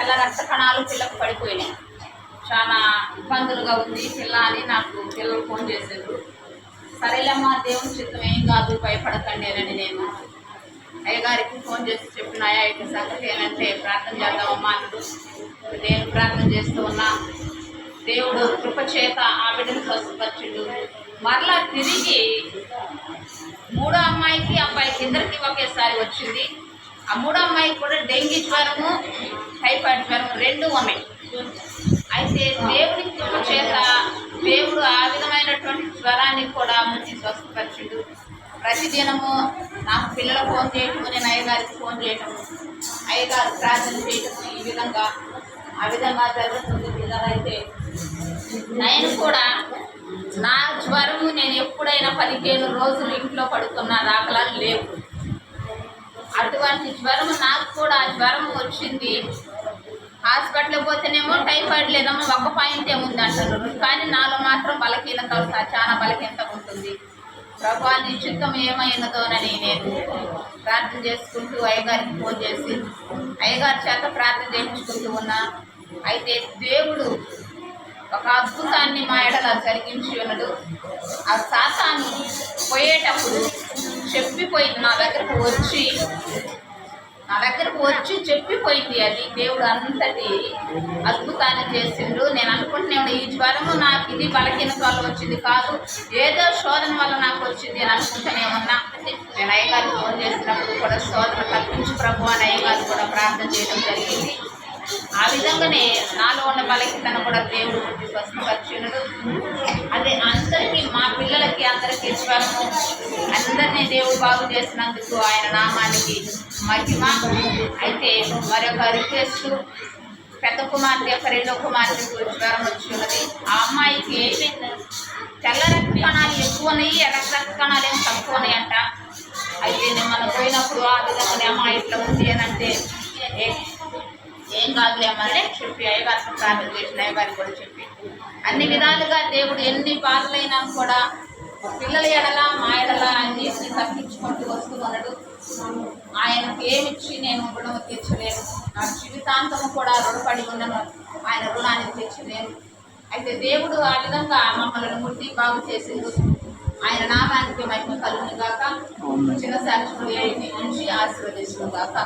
తెల్ల రక్త కణాలు పిల్లకు పడిపోయినాయి. చాలా ఇబ్బందులుగా ఉంది. పిల్ల అని నాకు పిల్లలు ఫోన్ చేశారు. సరేలేమ్మా దేవుని చిత్తం ఏం కాదు భయపడకండి అని నేను అయ్యగారికి ఫోన్ చేసి చెప్పిన అయ్యా ఇటు సంగతి ఏంటంటే ప్రార్థన చేద్దామమ్మా అన్నాడు నేను ప్రార్థన చేస్తూ ఉన్నా. దేవుడు కృప చేత ఆ బిడ్డను స్వస్థపరిచిండు. మరలా తిరిగి మూడో అమ్మాయికి అబ్బాయికి ఇద్దరికి ఒకేసారి వచ్చింది. ఆ మూడో అమ్మాయికి కూడా డెంగ్యూ జ్వరము టైఫాయిడ్ జ్వరం రెండు ఉన్నాయి. అయితే దేవుడికి కృప చేత దేవుడు ఆ విధమైనటువంటి జ్వరాన్ని కూడా మంచి స్వస్థపరిచిండు. ప్రతిదినము నాకు పిల్లల ఫోన్ చేయటము నేను అయ్యగారికి ఫోన్ చేయటము అయ్యగారు ప్రార్థన చేయటము ఈ విధంగా ఆ విధంగా జరుగుతుంది పిల్లలైతే. నేను కూడా నా జ్వరము నేను ఎప్పుడైనా పదిహేను రోజులు ఇంట్లో పడుతున్నా దాఖలాలు లేవు. అటువంటి జ్వరం నాకు కూడా ఆ జ్వరం వచ్చింది. హాస్పిటల్కి పోతేనేమో టైఫాయిడ్ లేదమ్మా ఒక పాయింట్ ఏముంది అంటారు కానీ నాలో మాత్రం బలహీనత వస్తా చాలా బలహీనత ఉంటుంది. ప్రభా నీ ఏమైనదోనని నేను ప్రార్థన చేసుకుంటూ అయ్యగారికి ఫోన్ చేసి అయ్యగారి చేత ప్రార్థన చేయించుకుంటూ ఉన్నా. అయితే దేవుడు ఒక అద్భుతాన్ని మా ఎడల జరిగించి ఉన్నాడు. ఆ శాతాన్ని పోయేటప్పుడు చెప్పిపోయింది. నా దగ్గరకు వచ్చి నా దగ్గరకు వచ్చి చెప్పిపోయింది అది. దేవుడు అంతటి అద్భుతాన్ని చేసిండు. నేను అనుకుంటున్నాను ఈ జ్వరము నాకు ఇది బలహీనత వల్ల వచ్చింది కాదు. ఏదో శోధన వల్ల నాకు వచ్చింది అని అనుకుంటూనే ఉన్నా. నేను అయ్యగారు ఫోన్ చేసినప్పుడు కూడా శోధన కల్పించి ప్రభు అని అయ్యగారు కూడా ప్రార్థన చేయడం జరిగింది. ఆ విధంగానే నాలో ఉన్న బలహీనతను కూడా దేవుడు గురించి స్వస్థపరిచినడు అదే అందరికీ మా పిల్లలకి అందరికీ జ్వరము అందరినీ దేవుడు బాగు చేసినందుకు ఆయన నామానికి మహిమ. అయితే మరొక రిక్వెస్ట్ పెద్ద కుమార్తె ఒక రెండో కుమార్తెకు జ్వరం వచ్చి ఉన్నది ఆ అమ్మాయికి తెల్ల రక్త కణాలు ఎక్కువ ఉన్నాయి ఎర్ర రక్త కణాలు ఏమో తక్కువ ఉన్నాయంట అయితే నేను మనం పోయినప్పుడు ఆ విధంగా అమ్మాయి ఇట్లా ఉంది అని అంటే ఏ- ఏం కాదులే అమ్మని చెప్పి అయ్యగారికి ప్రార్థన చేసిన అయ్యగారికి కూడా చెప్పి. అన్ని విధాలుగా దేవుడు ఎన్ని బాధలైనా కూడా పిల్లల ఎడల మా ఎడల అన్నిటిని తప్పించుకుంటూ వస్తూ ఉన్నాడు. ఆయనకు ఏమిచ్చి నేను రుణం తీర్చలేను. నా జీవితాంతము కూడా రుణపడి ఉన్నాను ఆయన రుణాన్ని తీర్చలేను. అయితే దేవుడు ఆ విధంగా మమ్మల్ని ముట్టి బాగు చేసిండు. ఆయన నామానికి మహిమ కలుగును గాక. చిన్న సాక్షులు నుంచి ఆశీర్వదించును గాక.